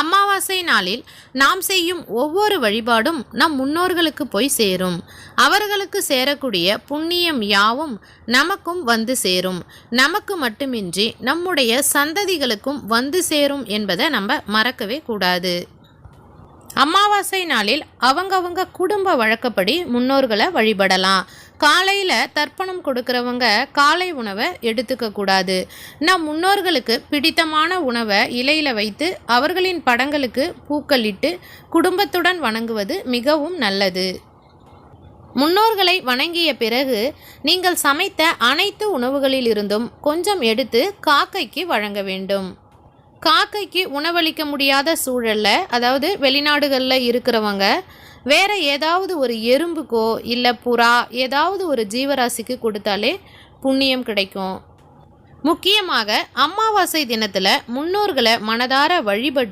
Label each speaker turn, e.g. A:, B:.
A: அமாவாசை நாளில் நாம் செய்யும் ஒவ்வொரு வழிபாடும் நம் முன்னோர்களுக்கு போய் சேரும். அவர்களுக்கு சேரக்கூடிய புண்ணியம் யாவும் நமக்கும் வந்து சேரும். நமக்கு மட்டுமின்றி நம்முடைய சந்ததிகளுக்கும் வந்து சேரும் என்பதை நம்ம மறக்கவே கூடாது. அமாவாசை நாளில் அவங்கவங்க குடும்ப வழக்கப்படி முன்னோர்களை வழிபடலாம். காலையில் தர்ப்பணம் கொடுக்குறவங்க காலை உணவை எடுத்துக்க கூடாது. நம் முன்னோர்களுக்கு பிடித்தமான உணவை இலையில் வைத்து அவர்களின் படங்களுக்கு பூக்களிட்டு குடும்பத்துடன் வணங்குவது மிகவும் நல்லது. முன்னோர்களை வணங்கிய பிறகு நீங்கள் சமைத்த அனைத்து உணவுகளிலிருந்தும் கொஞ்சம் எடுத்து காக்கைக்கு வழங்க வேண்டும். காக்கைக்கு உணவளிக்க முடியாத சூழலில் அதாவது வெளிநாடுகளில் இருக்கிறவங்க வேற ஏதாவது ஒரு எறும்புக்கோ இல்லை புறா ஏதாவது ஒரு ஜீவராசிக்கு கொடுத்தாலே புண்ணியம் கிடைக்கும். முக்கியமாக அமாவாசை தினத்தில் முன்னோர்களை மனதார வழிபட்டு